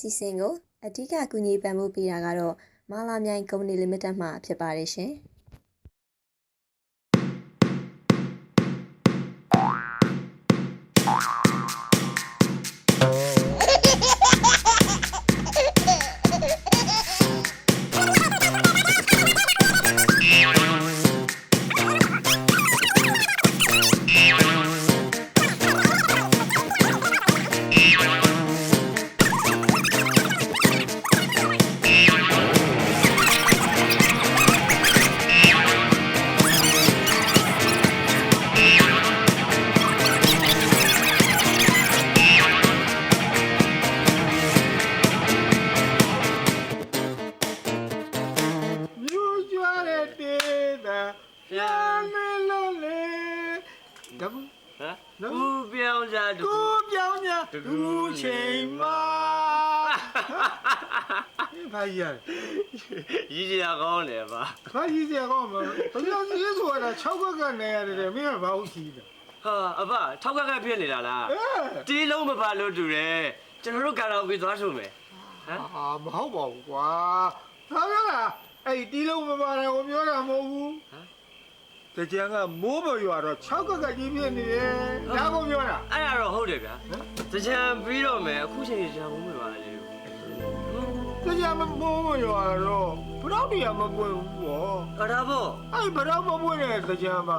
စီစဉ်ကိုအဓိကကူညီပံ့ပိုးပေးတာကတော့မာလာမြိုင်ကုမ္ပဏီလိမိတက်မှဖြစ်ပါတယ်ရှင်။ ပြန်မလို့လေတကူဟမ်ကူပြောင်းကြတူကိုပြောင်းညာလူချိန်မှာဘာကြီးရရည်ကြည်ကောင်းတယ်ပါဘာကြီးစရာကောင်းမလဲဘယ်လိုစီးဆိုတာ6ခွက်ကနေရတယ်မင်းကဘာဟုတ်ကြီးလဲဟာအဖထောက်ကက်ကက်ဖြစ်နေတာလားအဲတီးလုံးမပါလို့တူတယ်ကျွန်တော်တို့ကာရာအိုကေသွားဆိုမယ်ဟမ်အာမဟုတ်ပါဘူးကွာငါပြောတာအဲ့တီးလုံးမပါတယ်ကိုပြောတာမဟုတ်ဘူး တကြံကမိုးပေါ်ရွာတော့6ခွက်ကကြီးဖြစ်နေတယ်ဒါကိုပြောတာအဲ့ဒါတော့ဟုတ်တယ်ဗျာတကြံပြီးတော့မယ်အခုချိန်ကြီးတကြံဘုံမပါလေတကြံမမိုးပေါ်ရွာတော့ဘယ်တော့တည်းမပွင့်ဘူးပေါ့အဲ့ဒါပေါ့အဲ့ဘယ်တော့မပွင့်တဲ့တကြံမှာ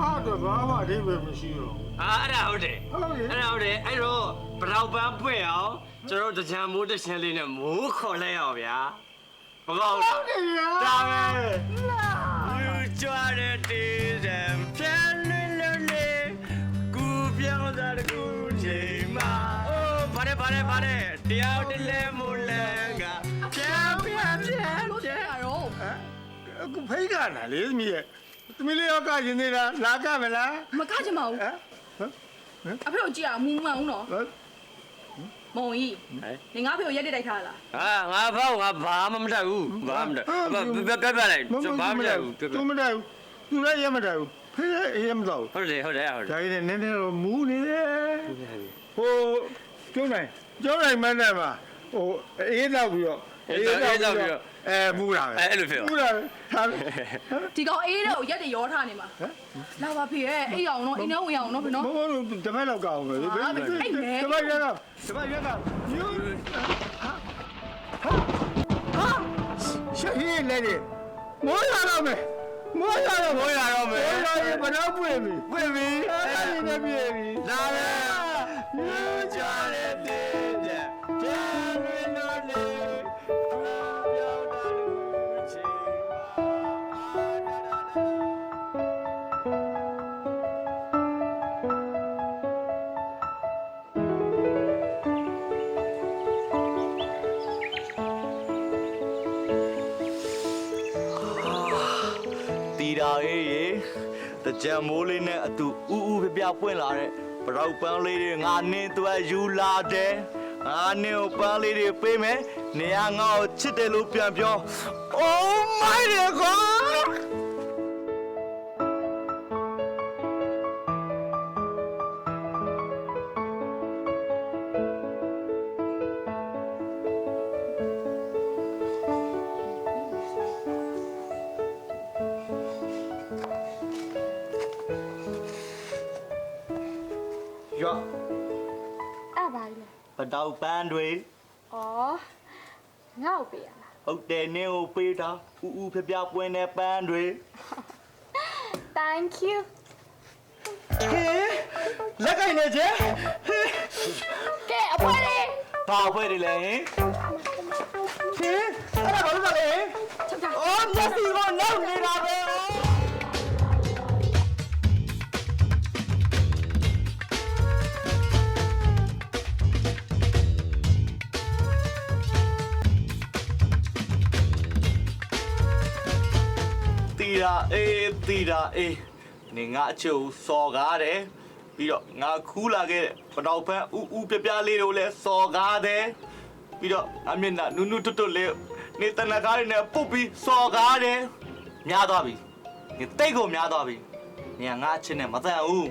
အားတော့ဘာမှအဓိပ္ပာယ်မရှိတော့အာအဲ့ဒါဟုတ်တယ်ဟုတ်ပြီအဲ့ဒါဟုတ်တယ်အဲ့တော့ဘရောက်ပန်းပွင့်အောင်ကျွန်တော်တို့တကြံမိုးတစ်ချင်လေးနဲ့မိုးခေါ်လိုက်အောင်ဗျာမကောင်းဟုလားတ်တယ်ဗျာဒါပဲယူ တယ်ဗါတယ်ဗါတယ်တရားတလဲမိုးလဲကပြန်ပြန်ပြန်ပြန်အခုဖိတ်ကနာလေသမီးရဲ့သမီးလေးရောကရင်နေတာလာကမလားမကကြမအောင်ဟမ်ဟမ်အဖေကိုကြည့်အောင်မူမှန်အောင်နော်ဟမ်မုံကြီးနေငါဖေကိုရက်တက်တိုက်ထားလားဟာငါဖောက်ငါဘာမှမတတ်ဘူးဘာမှမတတ်ဘူးပြပြပြလိုက်ဘာမှမတတ်ဘူးပြပြသူမတတ်ဘူးသူလည်းရမတတ်ဘူးဖိတ်လည်းရမတော့ဘူးဟုတ်တယ်ဟုတ်တယ်ဟုတ်တယ်ဒါကြီးနဲ့နည်းနည်းတော့မူးနေတယ်ဟိုကျုံးနိုင် ကျုံးနိုင်မနဲ့မှာဟိုအေးတော့ပြီးတော့အဲမူးတာပဲမူးတာဟာဒီကောင်အေးတဲ့ကိုရက်တက်ရောထားနေမှာလာပါဖေရဲ့အိမ်အောင်နော်အိမ်ထဲဝင်အောင်နော်ဖေနော်ဘဘတို့တပတ်လောက်ကောင်းမယ်လေတပတ်ရတော့တပတ်ရတော့ညူဟာဟာရှေ့ရလေလေမိုးရတော့မယ်မိုးရတော့မိုးရတော့မယ်မိုးရရင်ဘယ်တော့ပွင့်ပြီပွင့်ပြီအဲ့ဒီနဲ့ပြည့်ပြီလာပဲယူကြတဲ့တေး တီတာရေးရေတကြံမိုးလေးနဲ့အတူဥဥပြပြပွင့်လာတဲ့ပရောက်ပန်းလေးတွေငါနင်းသွဲယူလာတယ်ငါနင်းကိုပန်းလေးတွေပေးမယ်နေရငါ့ကိုချစ်တယ်လို့ပြန်ပြော Oh my god ရော့အဲ့ပါလေပတောက်ပန်းတွေ။အော်ငါ့ကိုပေးရလားဟုတ်တယ်နင်းကိုပေးတာဥဥပြပြပွင့်တဲ့ပန်းတွေ။ Thank you ဟေးလက်ကင်နေချေ။ကဲအဖွဲလေးဘာဖွဲ့တွေလဲဟင်ဟေးအဲ့ဒါဘာလို့လဲချက်တာအော်မျက်စိကနောက်နေတာပဲ တီတာအေးတီတာအေးနေငါအချိုစော်ကားတယ်ပြီးတော့ငါခူးလာခဲ့တဲ့ပတောက်ဖန်းဥဥပြပြလေးတို့လည်းစော်ကားတယ်ပြီးတော့အမျက်နှာနုနုတွတ်တွတ်လေးနေတနကားတွေနဲ့ပုတ်ပြီးစော်ကားတယ်များသွားပြီနေတိတ်ကိုများသွားပြီနေကငါအချင်းနဲ့မတန်ဘူး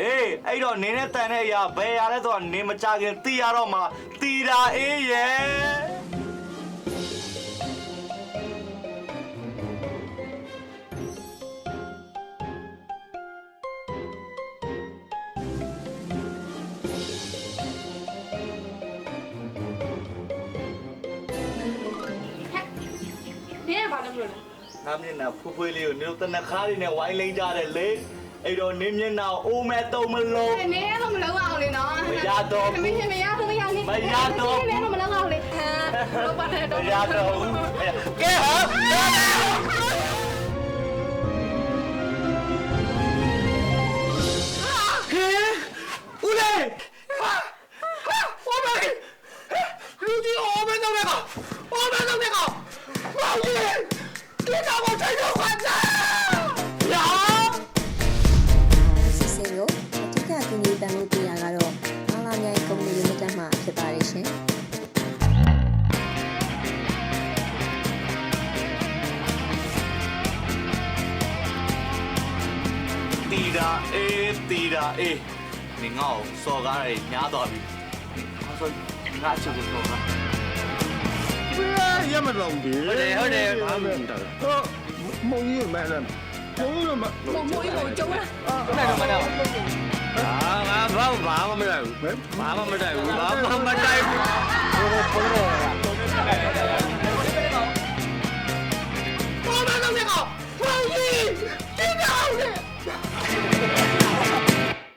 အေးအဲ့တော့နင်းနဲ့တန်တဲ့အရာဘယ်ရလဲဆိုတော့နင်းမကြခင်တီးရတော့မှတီးတာအေးရဲ့ နင်းကဘာလုပ်လို့လဲငါမျက်နှာဖူးဖွေးလေးကိုနင်တို့တနခါးလေးနဲ့ဝိုင်းလိမ့်ကြတယ်လေအဲ့တော့နင်းမျက်နှာအိုးမဲ့တုံးမလုံး နင်းကတော့မလုပ်အောင်လေနော်မရတော့ဘူးမင်းမရတော့မရနေမရတော့ဘူး နင်းတော့မလုပ်အောင်လေဟာလောပါတယ်မတော့ရတော့ဘူးကဲဟာဟဲ တီတာအေးတီတာအေးနေငါ့ကိုစော်ကားရညားသွားပြီငါဆိုငါချုပ်ကိုစော်ကားရမတော့ဘူးဟုတ်တယ်ဟုတ်တယ်ဘာမှမတော်ဟောမုံကြီးမဲလားမုံကြီးမမမိုးကြီးကိုကျုံးလားဘူးမတော်မတော်အာငါဘာဘာမှမတိုက်ဘူးဘာမှမတိုက်ဘူးဘာမှမတိုက်ဘူး